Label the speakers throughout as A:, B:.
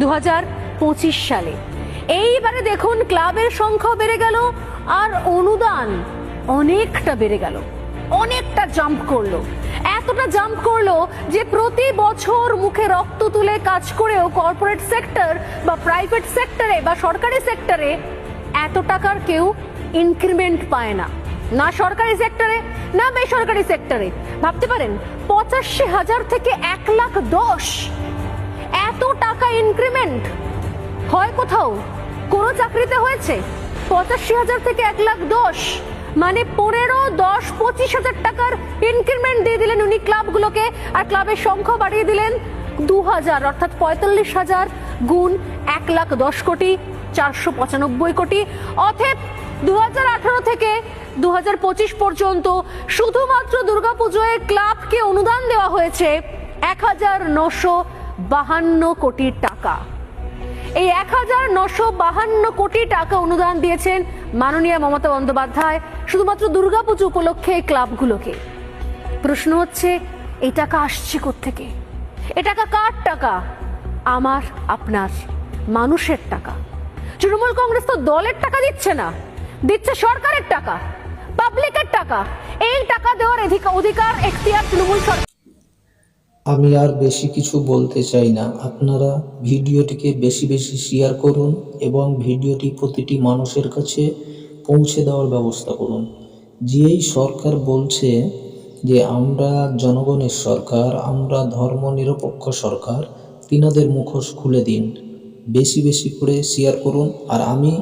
A: দু হাজার পঁচিশ সালে। এইবারে দেখুন ক্লাবের সংখ্যা বেড়ে গেল আর অনুদান অনেকটা বেড়ে গেল। অনেকটা জাম্প করল। এতটা জাম্প করল যে প্রতি বছর মুখে রক্ত তুলে কাজ করেও কর্পোরেট সেক্টর বা প্রাইভেট সেক্টরে বা সরকারি সেক্টরে এত টাকার কেউ ইনক্রিমেন্ট পায় না। না সরকারি সেক্টরে না বেসরকারি সেক্টরে ভাবতে পারেন, পঁচাশি হাজার থেকে এক লাখ দশ এত টাকা ইনক্রিমেন্ট হয় কোথাও? কোন চাকরিতে হয়েছে? পঁচাশি হাজার থেকে এক লাখ দশ মানে পনেরো, দশ, পঁচিশ হাজার টাকার ইনক্রিমেন্ট দিয়ে দিলেন উনি ক্লাবগুলোকে, আর ক্লাবের সংখ্যা বাড়িয়ে দিলেন দু হাজার, অর্থাৎ পঁয়তাল্লিশ হাজার গুণ এক লাখ দশ কোটি, চারশো পঁচানব্বই কোটি। অথব দু হাজার আঠারো থেকে দু হাজার পঁচিশ পর্যন্ত শুধুমাত্র দুর্গাপুজোয় ক্লাবকে অনুদান দেওয়া হয়েছে এক হাজার নশো বাহান্ন কোটি টাকা। এই এক হাজার নশো বাহান্ন কোটি টাকা অনুদান দিয়েছেন মাননীয় মমতা বন্দ্যোপাধ্যায় শুধুমাত্র দুর্গাপুজো উপলক্ষে ক্লাবগুলোকে। প্রশ্ন হচ্ছে, এই টাকা আসছে থেকে এ টাকা কার টাকা? আমার, আপনার, মানুষের টাকা। তৃণমূল কংগ্রেস তো দলের টাকা দিচ্ছে না। দিচ্ছে সরকারের টাকা, পাবলিকের টাকা। এই টাকা দেওয়ার অধিকার এখতিয়ার তৃণমূল সরকার
B: আমি আর বেশি কিছু বলতে চাই না। আপনারা ভিডিওটিকে বেশি বেশি শেয়ার করুন এবং ভিডিওটি প্রতিটি মানুষের কাছে পৌঁছে দেওয়ার ব্যবস্থা করুন। যেই সরকার বলছে যে, আমরা জনগণের সরকার, আমরা ধর্মনিরপেক্ষ সরকার, তিনাদের মুখোশ খুলে দিন। বেশি বেশি করে শেয়ার করুন। আর আমি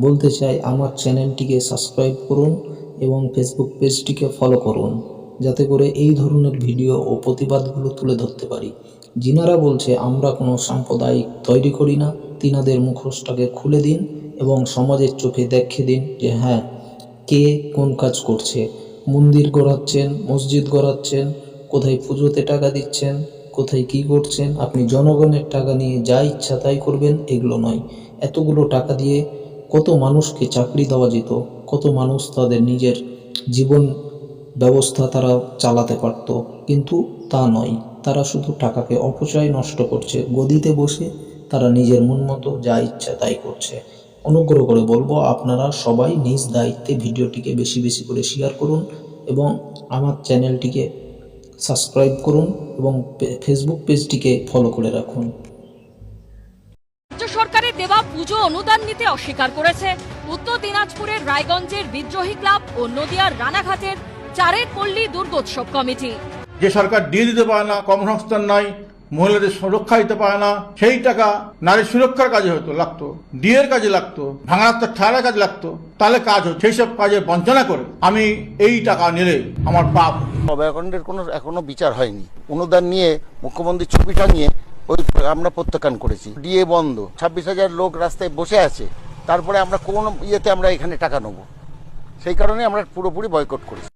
B: বলতে চাই, আমার চ্যানেলটিকে সাবস্ক্রাইব করুন এবং ফেসবুক পেজটিকে ফলো করুন। যাতে করে এই ধরনের ভিডিও ও প্রতিবাদগুলো তুলে ধরতে পারি। যিনারা বলছে, আমরা কোনো সাম্প্রদায়িক তৈরি করি না। তিনাদের মুখোশটাকে খুলে দিন এবং সমাজের চোখে দেখিয়ে দিন যে হ্যাঁ কে কোন কাজ করছে। মন্দির গড়াচ্ছেন, মসজিদ গড়াচ্ছেন, কোথায় পুজোতে টাকা দিচ্ছেন, কোথায় কি করছেন, আপনি জনগণের টাকা নিয়ে যা ইচ্ছা তাই করবেন, এগুলো নয়। এতগুলো টাকা দিয়ে কত মানুষকে চাকরি দেওয়া যেত, কত মানুষ তাদের নিজের জীবন ব্যবস্থা তারা চালাতে পারত, কিন্তু তা নয়। তারা শুধু টাকাকে অপচয় নষ্ট করছে, গদিতে বসে তারা নিজের মন মতো যা ইচ্ছা তাই করছে। অনুগ্রহ করে বলব, আপনারা সবাই নিজ দায়িত্বে ভিডিওটিকে বেশি বেশি করে শেয়ার করুন এবং আমার চ্যানেলটিকে সাবস্ক্রাইব করুন এবং ফেসবুক পেজটিকে ফলো করে রাখুন।
C: রাজ্য সরকারের দেওয়া পুজো অনুদান নিতে অস্বীকার করেছে। উত্তর দিনাজপুরের রায়গঞ্জের বিদ্রোহী ক্লাব ও নদিয়ার রানাঘাটের চারের পল্লী দুর্গোৎসব কমিটি।
D: যে সরকার দিয়ে দিতে পারে না কর্মসংস্থান নাই মহিলাদের সুরক্ষা দিতে পারে না সেই টাকা নারী সুরক্ষার কাজে হতো লাগতো ডিএর কাজে লাগতো ভাঙা রাস্তার ঠাড়ার কাজে লাগতো তাহলে কাজ হতো সেই সব কাজে বঞ্চনা করে আমি এই টাকা নিলে আমার পাপ।
E: অভয়াকাণ্ডের কোনো এখনও বিচার হয়নি। অনুদান নিয়ে মুখ্যমন্ত্রীর ছবিটা নিয়ে ওই আমরা প্রত্যাখ্যান করেছি। ডিএ বন্ধ ছাব্বিশ হাজার লোক রাস্তায় বসে আছে তারপরে আমরা কোন ইয়েতে আমরা এখানে টাকা নেব? সেই কারণে আমরা পুরোপুরি বয়কট করেছি।